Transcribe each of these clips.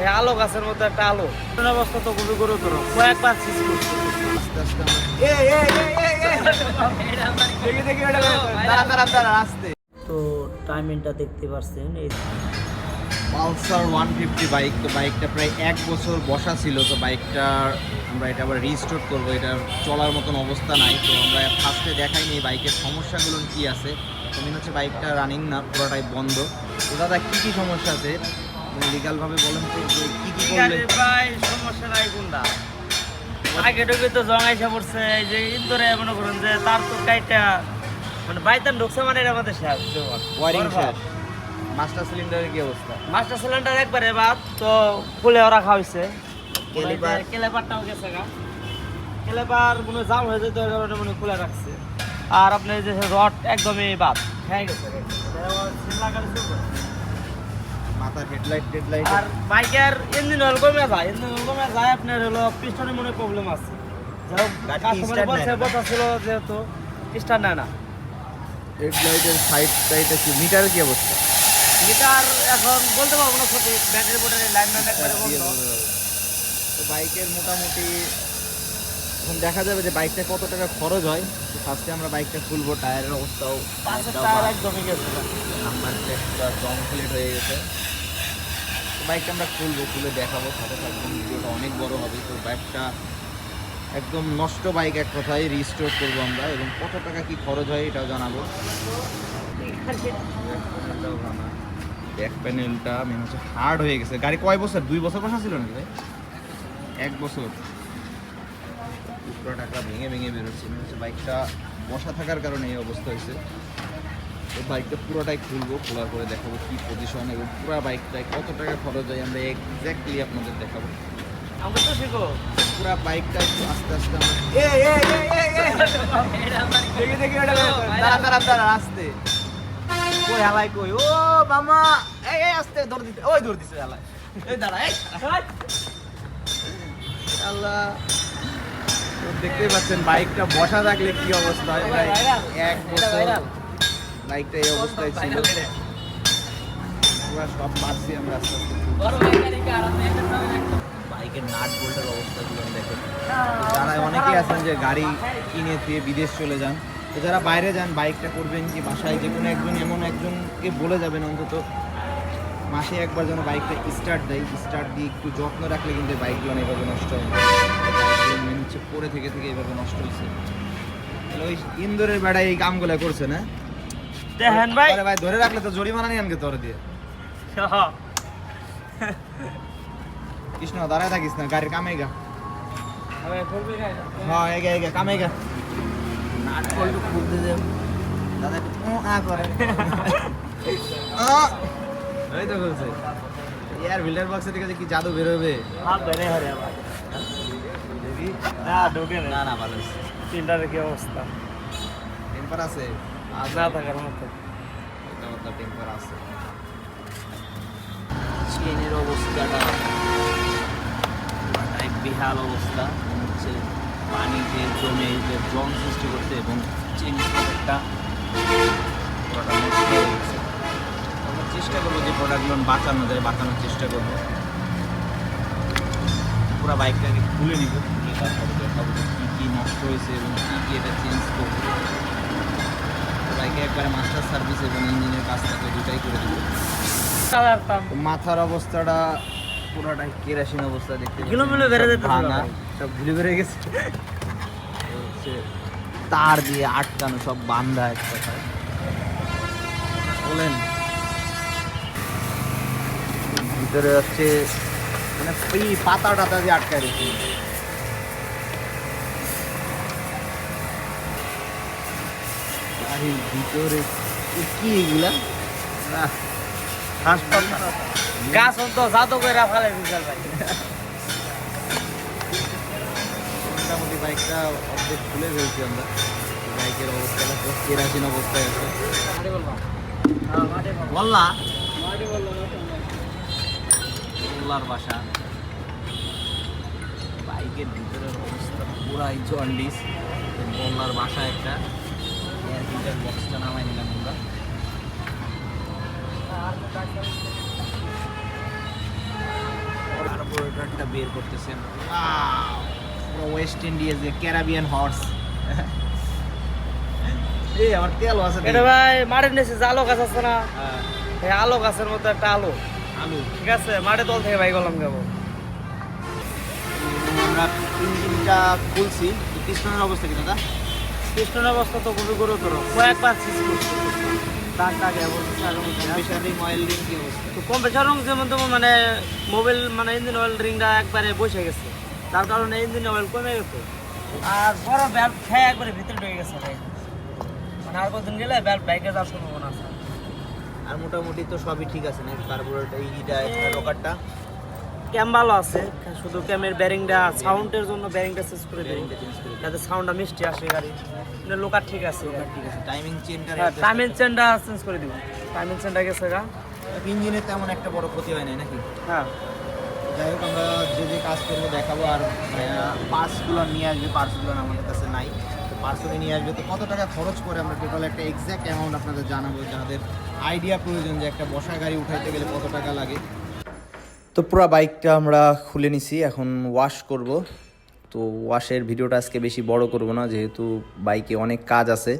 এই আলো গাছের মধ্যে একটা আলো। অবস্থা তো খুবই গুরুতর। কয়েকবার শেষ করছে। তো টাইমিংটা দেখতে পাচ্ছেন এই পালসার ওয়ান ফিফটি বাইক তো বাইকটা প্রায় এক বছর বসা ছিল তো বাইকটার আমরা এটা আবার রিস্টোর করব। এটার চলার মতন অবস্থা নাই তো আমরা ফার্স্টে দেখাইনি বাইকের সমস্যাগুলো কি আছে। তো মেন হচ্ছে বাইকটা রানিং না পুরোটাই বন্ধ। তো দাদা কী কী সমস্যা আছে? লিগালভাবে বলেন তো যে কী কী করলে ভাই সমস্যা নাই কোনটা আগে ঢুকে তো জং আইসা পড়ছে এই যে ইন্দোরে মনে করুন যে তার তো কাইটা মানে বাইতান ঢুকছে মানে মধ্যে শেষ ওয়ারিং শেষ। মাস্টার সিলিন্ডারের কি অবস্থা? মাস্টার সিলিন্ডার একবারে বাদ তো খুলেও রাখা হয়েছে? কেলেপারটাও গেছে গা। কেলেপার কোনো জাম হয়ে যেত ওই কারণে মনে খুলে রাখছে। আর আপনার যে রড একদমই বাদ হ্যাঁ গেছে। মাথার হেডলাইট টেডলাইট আর বাইকের ইঞ্জিন অয়েল কমে যায় ইঞ্জিন অয়েল কমে যায় আপনার হলো পিস্টনে মনে প্রবলেম আছে। যাই হোক গাড়ি কাস্টমারে start বলছে কথা ছিল যেহেতু স্টার নেয় না। হেডলাইটের সাইড সাইডে কি মিটারের কি অবস্থা? মিটার এখন বলতে পারব না সঠিক ব্যাটারি বোটারি লাইন ম্যান একবারে বন্ধ। তো বাইকের মোটামুটি এখন দেখা যাবে যে বাইকটা কত টাকা খরচ হয়। তো ফার্স্টে আমরা বাইকটা খুলবো টায়ারের অবস্থাও টায়ার একদমই গেছে নাম্বার প্লেটটা কমপ্লিট হয়ে গেছে। বাইকটা আমরা খুলবো, খুলে দেখাবো, সাথে সাথে ভিডিওটা অনেক বড় হবে, তো বাইকটা একদম নষ্ট বাইক এক কথায় রিস্টোর করব আমরা, এবং কত টাকা কি খরচ হয় এটাও জানাব। ব্যাক প্যানেলটা মেন হচ্ছে হার্ড হয়ে গেছে। গাড়ি কয় বছর? দুই বছর বসা ছিল নাকি ভাই? এক বছর। পুরো টাকা ভেঙে ভেঙে বেরোচ্ছে মনে হচ্ছে বাইকটা বসা থাকার কারণে এই অবস্থা হয়েছে। বাইকটা পুরোটাই খুলবো খোলার পরে দেখাবো কি পজিশন এবং পুরো বাইকটায় কত টাকা খরচ হয় আমরা এক্স্যাক্টলি আপনাদের দেখাবো আমরা তো শিখো পুরো বাইকটা একটু আস্তে আস্তে আমরা এ এ এ এ এ দেখি দেখি ওটা দাঁড়া দাঁড়া দাঁড়া আস্তে কই হালাই কই ও মামা এই এই আস্তে দিতে ওই দৌড় দিছে হালাই এই দাঁড়া এই আল্লাহ দেখতেই পাচ্ছেন বাইকটা বসা থাকলে কি অবস্থা হয় এক বছর বাইকটা এই অবস্থায় ছিল। পুরো সব মারছি আমরা আস্তে আস্তে। বাইকের নাট বোল্টের অবস্থাগুলো দেখেন। যারা অনেকেই আছেন যে গাড়ি কিনে দিয়ে বিদেশ চলে যান তো যারা বাইরে যান বাইকটা করবেন কি বাসায়? যে কোনো একজন এমন একজনকে বলে যাবেন অন্তত। মাসে একবার যেন বাইকটা স্টার্ট দেয়। স্টার্ট দিয়ে একটু যত্ন রাখলে কিন্তু বাইকগুলো এভাবে নষ্ট হয় মেন হচ্ছে পরে থেকে থেকে এভাবে নষ্ট হয়েছে ওই ইন্দোরের বেড়ায় এই কামগুলো করছে না? দেখেন ভাই। আরে ভাই ধরে রাখলে তো জরিমানা নিয়ে আনকে তোর দিয়ে। কৃষ্ণ দাঁড়ায় থাকিস না গাড়ির কামে গা। হ্যাঁ এগে এগে কামে গা নাট দে দাদা ও আ করে। আ! এই তো বলছে ইয়ার বিল্ডার বক্সের দিকে যে কি জাদু বেরোবে? হাত ধরে হারে ভাই। না ঢোকে না না ভালো তিনটার কি অবস্থা? টেম্পার আছে। না থাকার মতো টেম্পার আছে। চেনের অবস্থাটা বেহাল অবস্থা হচ্ছে পানি যে জমে যে জং সৃষ্টি করছে এবং চেন একটা পুরোটা নষ্ট হয়ে গেছে। আমরা চেষ্টা করব যে প্রোডাক্টগুলো বাঁচানো যায় বাঁচানোর চেষ্টা করব। পুরো বাইকটাকে খুলে নিব খুলে তারপরে দেখাবো যে কী কী নষ্ট হয়েছে এবং কী কী এটা চেঞ্জ করব। বাইকে একবারে মাস্টার সার্ভিস এবং ইঞ্জিনের কাজ থাকলে দুটাই করে দেবো। মাথার অবস্থাটা পুরোটাই কেরাসিন অবস্থা দেখতে। গিলোমিলো বেড়ে যেতেছে ভাঙা। সব ঘুরে বেড়ে গেছে। তার দিয়ে আটকানো সব বান্ধা এক কথায়। বলেন। ভিতরে হচ্ছে মানে পাতা টাতা দিয়ে আটকায় রেখে গাড়ির ভিতরে কি এগুলা? হাসপাতাল। গাছ তো করে ফেলে বিশাল ভাই। মোটামুটি বাইকটা অর্ধেক খুলে ফেলছি আমরা। বাইকের অবস্থাটা পুরো কেরাসিন অবস্থায় আছে। বললা? মোল্লার বাসা। বাইকের ভিতরের অবস্থা পুরাই জন্ডিস। মোল্লার বাসা একটা। ফিল্টার বক্সটা নামাই নিলাম আমরা। বের করতেছেন! পুরো ওয়েস্ট ইন্ডিয়াজে ক্যারাবিয়ান হর্স এই আমার তেল আছে এটা ভাই মাঠের নিচে যে আলো গাছ আছে না হ্যাঁ, এই আলো গাছের মতো একটা আলো। আলু। ঠিক আছে মাঠে তল থেকে ভাই গলাম যাব আমরা ইঞ্জিনটা খুলছি। পিস্টনের অবস্থা কি দাদা? পিস্টনের অবস্থা তো খুবই গুরুতর। কয়েকবার সিজ করছে তো কম্প্রেসার যেমন তেমন মানে মোবাইল মানে ইঞ্জিন অয়েল রিংটা একবারে বসে গেছে। তার কারণে ইঞ্জিন অয়েল কমে গেছে। আর বড় ব্যাল্ব খেয়ে একবারে ভিতরে ঢুকে গেছে ভাই। মানে আর গেলে ব্যাল্ব যাওয়ার সম্ভাবনা আছে। আর মোটামুটি তো সবই ঠিক আছে না কার্বোরেটর রকারটা ক্যাম ভালো আছে শুধু ক্যামের ব্যারিংটা সাউন্ডের জন্য ব্যারিংটা চেঞ্জ করে করে যাতে সাউন্ডটা মিষ্টি আসে গাড়ি। লোকার ঠিক আছে। ঠিক আছে। টাইমিং চেনটা হ্যাঁ টাইমিং চেনটা চেঞ্জ করে দিব। টাইমিং চেনটা গেছে গা। ইঞ্জিনের তেমন একটা বড় ক্ষতি হয় না নাকি? হ্যাঁ। যাই হোক আমরা যে যে কাজ করব দেখাবো। আর পার্টসগুলো নিয়ে আসবে পার্টসগুলো আমাদের কাছে নাই। তো পার্টসগুলো নিয়ে আসবে। তো কত টাকা খরচ করে আমরা টোটাল একটা এক্স্যাক্ট অ্যামাউন্ট আপনাদের জানাব যাদের আইডিয়া প্রয়োজন যে একটা বসা গাড়ি উঠাইতে গেলে কত টাকা লাগে। তো পুরো বাইকটা আমরা খুলে নিছি, এখন ওয়াশ করব। তো ওয়াশের ভিডিওটা আজকে বেশি বড় করব না, যেহেতু বাইকে অনেক কাজ আছে।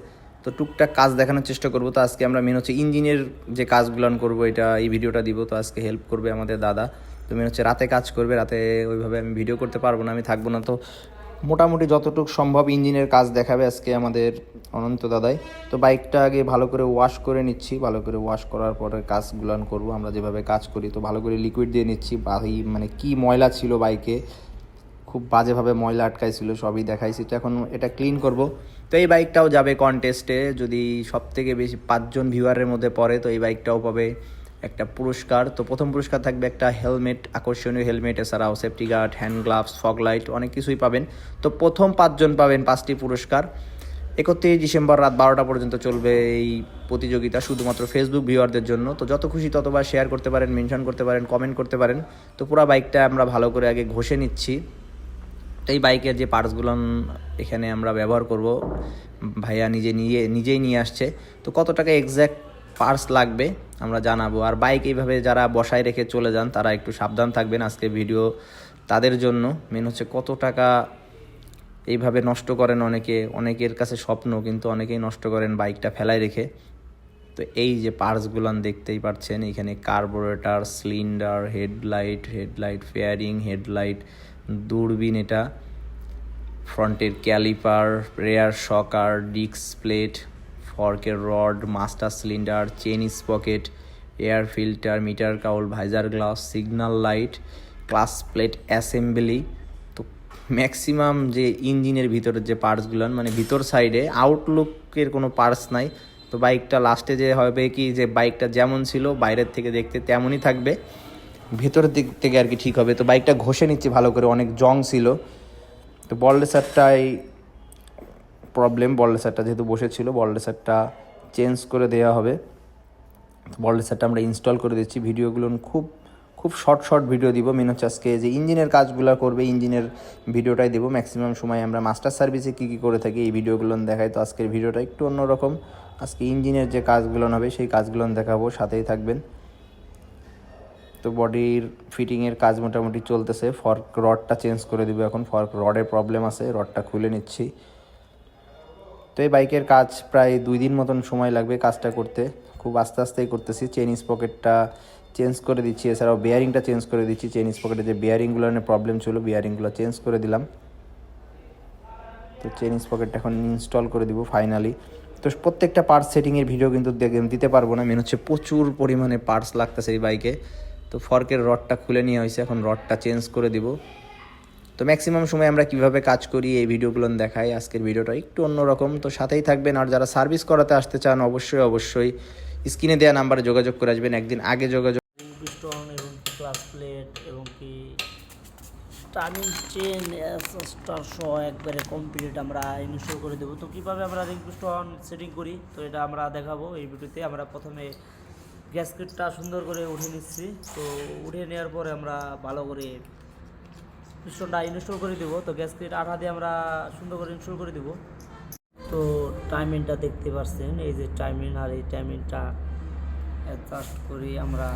তো টুকটাক কাজ দেখানোর চেষ্টা করব। তো আজকে আমরা মেন হচ্ছে ইঞ্জিনের যে কাজগুলো করব, এটা এই ভিডিওটা দিব। তো আজকে হেল্প করবে আমাদের দাদা। তো মেন হচ্ছে রাতে কাজ করবে, রাতে ওইভাবে আমি ভিডিও করতে পারব না, আমি থাকব না। তো মোটামুটি যতটুকু সম্ভব ইঞ্জিনের কাজ দেখাবে আজকে আমাদের অনন্ত দাদাই। তো বাইকটা আগে ভালো করে ওয়াশ করে নিচ্ছি, ভালো করে ওয়াশ করার পরে কাজগুলো করব। আমরা যেভাবে কাজ করি, তো ভালো করে লিকুইড দিয়ে নিচ্ছি। মানে কি ময়লা ছিল বাইকে, খুব বাজেভাবে ময়লা আটকাইছিল, সবই দেখাইছি। তো এখন এটা ক্লিন করব। তো এই বাইকটাও যাবে কন্টেস্টে যদি সব থেকে বেশি পাঁচজন ভিউয়ারের মধ্যে পড়ে, তো এই বাইকটাও পাবে। একটা পুরস্কার। তো প্রথম পুরস্কার থাকবে একটা হেলমেট, আকর্ষণীয় হেলমেট, এছাড়াও safety guard, hand gloves, fog light, অনেক কিছুই পাবেন। তো প্রথম পাঁচজন পাবেন পাঁচটি পুরস্কার। একত্রিশ ডিসেম্বর রাত বারোটা পর্যন্ত চলবে এই প্রতিযোগিতা শুধুমাত্র ফেসবুক ভিউয়ারদের জন্য। তো যত খুশি ততবার শেয়ার করতে পারেন মেনশন করতে পারেন কমেন্ট করতে পারেন। তো পুরো বাইকটা আমরা ভালো করে আগে ঘষে নিচ্ছি। তো এই বাইকের যে পার্টসগুলো এখানে আমরা ব্যবহার করব, ভাইয়া নিজে নিয়ে, নিজেই নিয়ে আসছে। তো কত টাকা এক্স্যাক্ট পার্টস লাগবে, আমরা জানাব। আর বাইক এইভাবে যারা বসায় রেখে চলে যান, তারা একটু সাবধান থাকবেন আজকে ভিডিও তাদের জন্য। মেন হচ্ছে কত টাকা এইভাবে নষ্ট করেন অনেকে, অনেকের কাছে স্বপ্ন, কিন্তু অনেকেই নষ্ট করেন বাইকটা ফেলায় রেখে। তো এই যে পার্টসগুলান দেখতেই পাচ্ছেন, এখানে carburettor, cylinder, headlight headlight fairing, headlight, দূরবীন এটা। ফ্রন্টের ক্যালিপার, রেয়ার শকার ডিক্স plate. ফর্কের rod, master cylinder chain sprocket, air filter, meter cowl, visor glass, signal light, clutch plate, assembly. তো ম্যাক্সিমাম যে ইঞ্জিনের ভিতরের যে পার্টসগুলো মানে ভিতর সাইডে, আউটলুকের কোনো পার্টস নাই। তো বাইকটা লাস্টে যে হবে কি, যে বাইকটা যেমন ছিল, বাইরের থেকে দেখতে তেমনই থাকবে। ভেতরের দিক থেকে আর কি ঠিক হবে। তো বাইকটা ঘষে নিচ্ছি ভালো করে, অনেক জং ছিল। তো বল রেসারটাই প্রবলেম বল রেসারটা যেহেতু বসেছিল বল রেসারটা চেঞ্জ করে দেওয়া হবে। বল রেসারটা আমরা ইনস্টল করে দিচ্ছি। ভিডিওগুলো খুব খুব শর্ট শর্ট ভিডিও দিব। মেন হচ্ছে আজকে যে ইঞ্জিনের কাজগুলো করবে ইঞ্জিনের ভিডিওটাই দেবো। ম্যাক্সিমাম সময় আমরা মাস্টার সার্ভিসে কী কী করে থাকি, এই ভিডিওগুলো দেখাই। তো আজকের ভিডিওটা একটু অন্যরকম। আজকে ইঞ্জিনের যে কাজগুলো হবে সেই কাজগুলো দেখাবো। সাথেই থাকবেন। তো বডির ফিটিংয়ের কাজ মোটামুটি চলতেছে। ফর্ক রডটা চেঞ্জ করে দিব এখন। ফর্ক রডের প্রবলেম আছে। রডটা খুলে নিচ্ছি। তো এই বাইকের কাজ প্রায় দুই দিন মতন সময় লাগবে কাজটা করতে। খুব আস্তে আস্তেই করতেছি। চেন পকেটটা চেঞ্জ করে দিচ্ছি। এছাড়াও বেয়ারিংটা চেঞ্জ করে দিচ্ছি। চেন পকেটে যে বেয়ারিংগুলো প্রবলেম ছিল বেয়ারিংগুলো চেঞ্জ করে দিলাম। তো চেন পকেটটা এখন ইনস্টল করে দিব ফাইনালি তো প্রত্যেকটা পার্টস সেটিংয়ের ভিডিও কিন্তু দিতে পারব না। মেন হচ্ছে প্রচুর পরিমাণে পার্টস লাগতেছে এই বাইকে তো ফর্কের রডটা খুলে নিয়ে হয়েছে। এখন রডটা চেঞ্জ করে দিব। তো ম্যাক্সিমাম সময় আমরা কীভাবে কাজ করি এই ভিডিওগুলো দেখাই, আজকের ভিডিওটা একটু অন্যরকম। তো সাথেই থাকবেন আর যারা সার্ভিস করাতে আসতে চান, অবশ্যই অবশ্যই স্ক্রিনে দেওয়া নাম্বারে যোগাযোগ করে আসবেন। একদিন আগে যোগাযোগ পিস্টন এবং ক্লাস প্লেট এবং টার্নিং চেন একবারে কমপ্লিট আমরা ইনস্টল করে দেবো। তো কীভাবে আমরা রিং পিস্টন সেটিং করি? তো এটা আমরা দেখাবো এই ভিডিওতে। আমরা প্রথমে গ্যাসকেটটা সুন্দর করে উঠে নিচ্ছি। তো উঠে নেওয়ার পরে আমরা ভালো করে পিস্টনটা ইনস্টল করে দেবো। তো গ্যাসকেট আঠা দিয়ে আমরা সুন্দর করে ইনস্টল করে দেবো। তো টাইমিংটা দেখতে পাচ্ছেন এই যে টাইমিং আর এই টাইমিংটা অ্যাডজাস্ট করে আমরা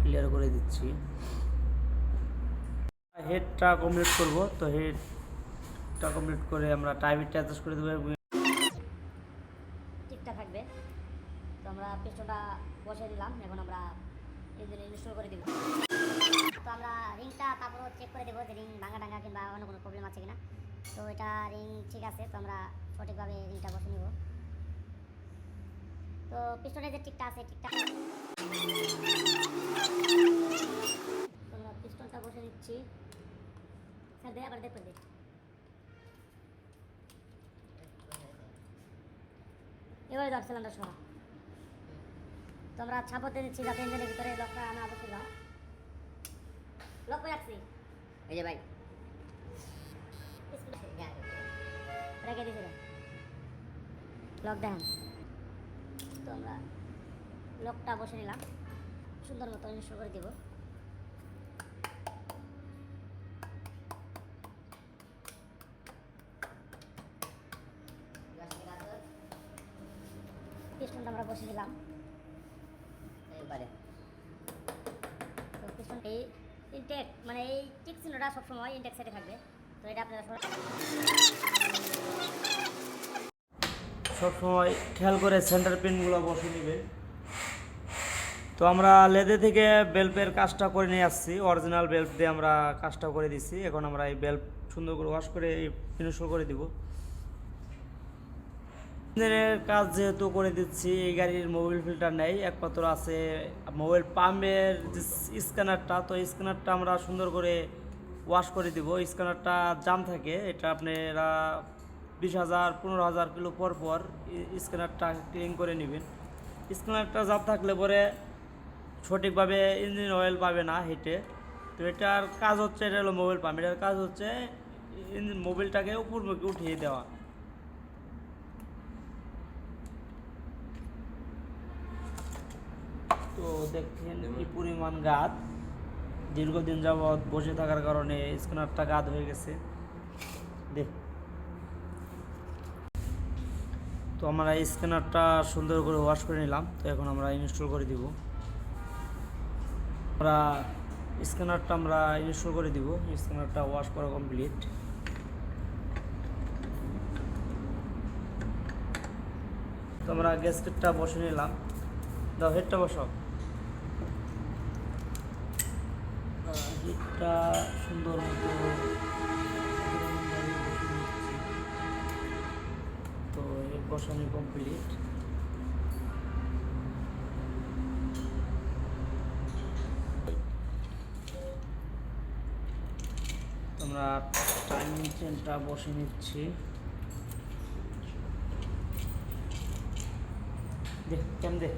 ক্লিয়ার করে দিচ্ছি। হেডটা কমপ্লিট করব, তো হেডটা কমপ্লিট করে আমরা টাইমিংটা অ্যাডজাস্ট করে দেবো। ঠিকঠাক থাকবে। তো আমরা পিস্টনটা বসিয়ে দিলাম, এখন আমরা ইঞ্জিন ইনস্টল করে দিব। তো আমরা রিংটা তারপর চেক করে দেবো যে রিং ভাঙা ডাঙ্গা কিংবা অন্য কোনো প্রবলেম আছে কিনা। তো এটা রিং ঠিক আছে, তো আমরা সঠিকভাবে রিংটা বসে নিব। তো পিস্টনের যে টিকটা আছে টিকটা আমরা পিস্টনটা বসে নিচ্ছি স্যার দেয়া করে দেখতে দিই এবারে ধর সিলিন্ডার সহ তো আমরা ছাপতে দিচ্ছি, যাতে ইঞ্জিনের ভিতরে লকটা আনা হয় লক করে রাখছি এই যে ভাই রেখে দিয়েছি লক দেখেন তো আমরা লকটা বসে নিলাম সুন্দর মতো ইনস্টল করে দিব পিস্টনটা আমরা বসে দিলাম এবারে তো পিস্টন এই ইনটেক মানে এই টিক চিহ্নটা সবসময় ইনটেক সাইডে থাকবে। তো এটা আপনারা সবসময় খেয়াল করে সেন্টার পিনগুলো বসে নেবেন। তো আমরা লেদে থেকে বেল্পের কাজটা করে নিয়ে আসছি। অরিজিনাল বেল্প দিয়ে আমরা কাজটা করে দিচ্ছি এখন আমরা এই বেল্প সুন্দর করে ওয়াশ করে ইনস্টল করে দিব। ইঞ্জিনের কাজ যেহেতু করে দিচ্ছি, এই গাড়ির মোবাইল ফিল্টার নেই, একমাত্র আছে মোবাইল পাম্পের যে স্ক্যানারটা তো স্ক্যানারটা আমরা সুন্দর করে ওয়াশ করে দিব। স্ক্যানারটা জাম থাকে, এটা আপনারা বিশ হাজার, পনেরো হাজার কিলো পর পর স্ক্যানারটা ক্লিন করে নেবেন। স্ক্যানারটা জাম থাকলে পরে সঠিকভাবে ইঞ্জিন অয়েল পাবে না হিটে তো এটার কাজ হচ্ছে, এটা হলো মোবাইল পাম্প এটার কাজ হচ্ছে ইঞ্জিন মোবিলটাকে উপরমুখে উঠিয়ে দেওয়া। তো দেখেন কি পরিমাণ গাদ দীর্ঘদিন যাবৎ বসে থাকার কারণে স্ক্যানারটা গাদ হয়ে গেছে। দেখ। তো আমরা স্ক্যানারটা সুন্দর করে ওয়াশ করে নিলাম। তো এখন আমরা ইনস্টল করে দিব। আমরা স্ক্যানারটা আমরা ইনস্টল করে দিব। স্ক্যানারটা ওয়াশ করা কমপ্লিট তো আমরা গ্যাসকেটটা বসে নিলাম। দাও হেডটা বসাও। হিটটা সুন্দর মতো তো হেড বসানো কমপ্লিট আমরা টাইমিং চেনটা বসে নিচ্ছি। দেখ, কেমন দেখ?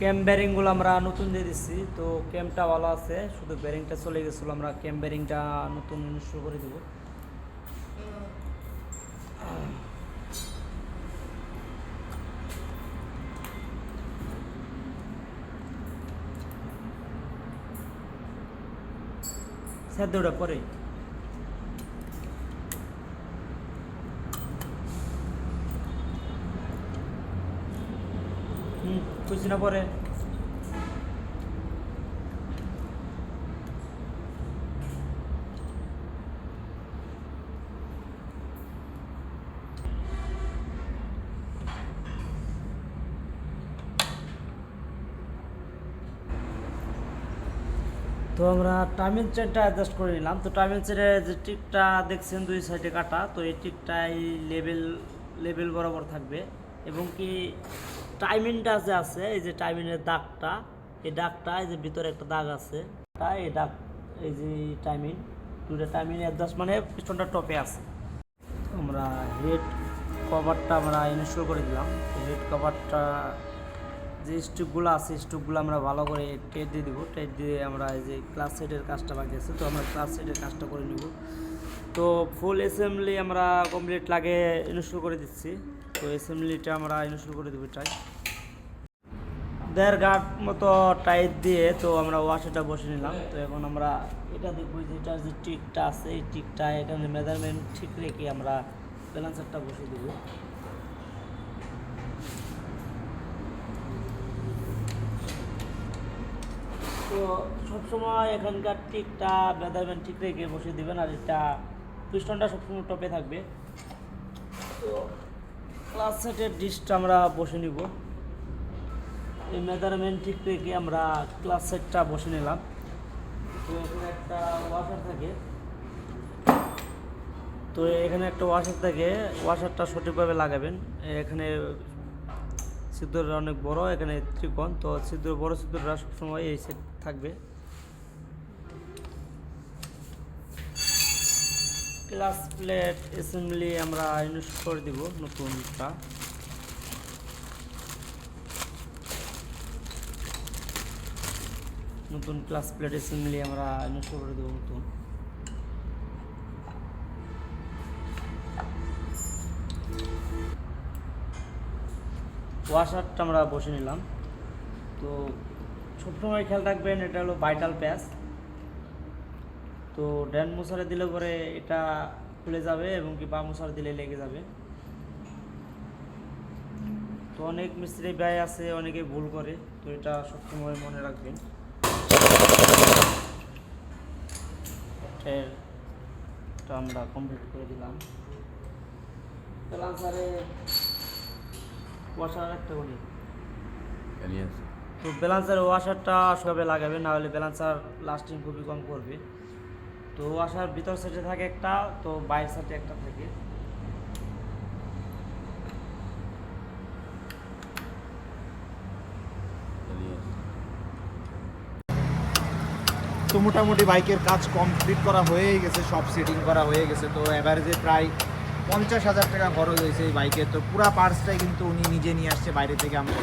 ক্যাম ব্যারিংগুলো আমরা নতুন দিয়ে দিচ্ছি। তো ক্যামটা ভালো আছে, শুধু ব্যারিংটা চলে গেছিল, আমরা ক্যাম ব্যারিংটা নতুন শুরু করে দেবো। ওটা পরে। বুঝছি না পরে। তো আমরা টাইমিং চেনটা অ্যাডজাস্ট করে নিলাম। তো টাইমিং চেনের যে টিকটা দেখছেন দুই সাইডে কাটা, তো এই টিকটা এই লেভেল লেভেল বরাবর থাকবে। এবং কি টাইমিংটা যে আছে, এই যে টাইমিংয়ের দাগটা, এই দাগটা, এই যে ভিতরে একটা দাগ আছে, তা এই দাগ, এই যে টাইমিং দুটো টাইমিং অ্যাডজাস্ট মানে পিছনটা টপে আছে। আমরা হেড কভারটা আমরা ইনস্টল করে দিলাম। হেড কভারটা যে স্টুকগুলো আছে স্টুকগুলো আমরা ভালো করে টেট দিয়ে দিব। টেট দিয়ে আমরা এই যে ক্লাস সেটের কাজটা বাকি আছে, তো আমরা ক্লাস সেটের কাজটা করে নিব। তো ফুল অ্যাসেম্বলি আমরা কমপ্লিট লাগে ইনস্টল করে দিচ্ছি। তো অ্যাসেম্বলিটা আমরা ইনস্টল করে দেবো টাই দেড় গাঁট মতো টাইট দিয়ে তো আমরা ওয়াশারটা বসে নিলাম। তো এখন আমরা এটা দেখব যে এটার যে টিকটা আছে, এই টিকটা এখানে মেজারমেন্ট ঠিক রেখে আমরা ব্যালেন্সারটা বসে দেবো। তো সবসময় এখানকার টিকটা মেজারমেন্ট ঠিক রেখে বসিয়ে দেবেন আর এটা পিস্টনটা সবসময় টপে থাকবে। তো ক্লাস সেটের ডিশটা আমরা বসে নিব। এই মেজারমেন্ট ঠিক আমরা ক্লাস সেটটা বসে নিলাম। তো এখানে একটা ওয়াশার থাকে। তো এখানে একটা ওয়াশার থাকে। ওয়াশারটা সঠিকভাবে লাগাবেন। এখানে ছিদ্রটা অনেক বড়, এখানে ত্রিকোণ। তো ছিদ্র, বড় ছিদ্রটা সবসময় এই সেট থাকবে। ক্লাস প্লেট অ্যাসেম্বলি আমরা ইনস্টল করে দিব নতুনটা। নতুন ক্লাস প্লেট অ্যাসেম্বলি আমরা ইনস্টল করে দেবো নতুন। ওয়াশারটা আমরা বসে নিলাম। তো সবসময় খেয়াল রাখবেন, এটা হলো ভাইটাল প্যাচ তো ড্যান মশারে দিলে পরে এটা খুলে যাবে এবং কি বা মশার দিলে লেগে যাবে। তো অনেক মিস্ত্রি ব্যয় আছে অনেকে ভুল করে তো এটা সবসময় মনে রাখবেন। এটা আমরা কমপ্লিট করে দিলাম। ব্যালান্সারে ওয়াশার একটা করি। তো ব্যালান্সার ওয়াশারটা সবে লাগাবে না হলে ব্যালান্সার লাস্টিং খুবই কম করবে। তো আসার ভিতর সাইডে থাকে একটা, তো বাইরের সাইডে একটা থাকে। তো মোটামুটি বাইকের কাজ কমপ্লিট করা হয়েই গেছে, সব সেটিং করা হয়ে গেছে। তো অ্যাভারেজে প্রায় পঞ্চাশ হাজার টাকা খরচ হয়েছে এই বাইকের তো পুরা পার্টসটাই কিন্তু উনি নিজে নিয়ে আসছে বাইরে থেকে আমরা।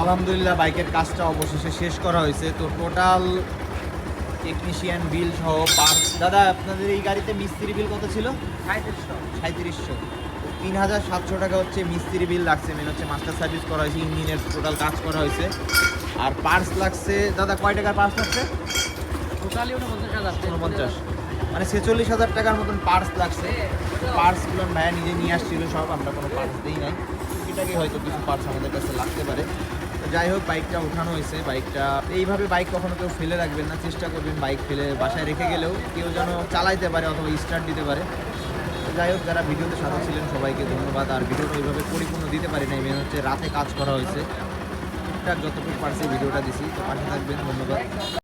আলহামদুলিল্লাহ, বাইকের কাজটা অবশেষে শেষ করা হয়েছে। তো টোটাল টেকনিশিয়ান বিল সহ পার্টস দাদা আপনাদের এই গাড়িতে মিস্ত্রি বিল কত ছিল? সাঁত্রিশশো তিন হাজার সাতশো টাকা হচ্ছে মিস্ত্রি বিল লাগছে মেন হচ্ছে মাস্টার সার্ভিস করা হয়েছে ইঞ্জিনের টোটাল কাজ করা হয়েছে। আর পার্টস লাগছে দাদা কয় টাকার পার্টস লাগছে? টোটালি উনপঞ্চাশ হাজার। উনপঞ্চাশ। মানে ছেচল্লিশ হাজার টাকার মতন পার্টস লাগছে। পার্টসগুলো ভাইয়া নিজে নিয়ে আসছিল সব আমরা কোনো পার্টস দিই নাই। এটাকে হয়তো কিছু পার্টস আমাদের কাছে লাগতে পারে। যাই হোক, বাইকটা ওঠানো হয়েছে। বাইকটা, এইভাবে বাইক কখনো কেউ ফেলে রাখবেন না। চেষ্টা করবেন বাইক ফেলে বাসায় রেখে গেলেও কেউ যেন চালাইতে পারে অথবা স্টার্ট দিতে পারে। যাই হোক, যারা ভিডিওতে সাথে ছিলেন, সবাইকে ধন্যবাদ। আর ভিডিওটা ওইভাবে পরিপূর্ণ দিতে পারি নাই মেন হচ্ছে রাতে কাজ করা হয়েছে। যতটুকু পারছি ভিডিওটা দিছি, তো পাশে থাকবেন, ধন্যবাদ।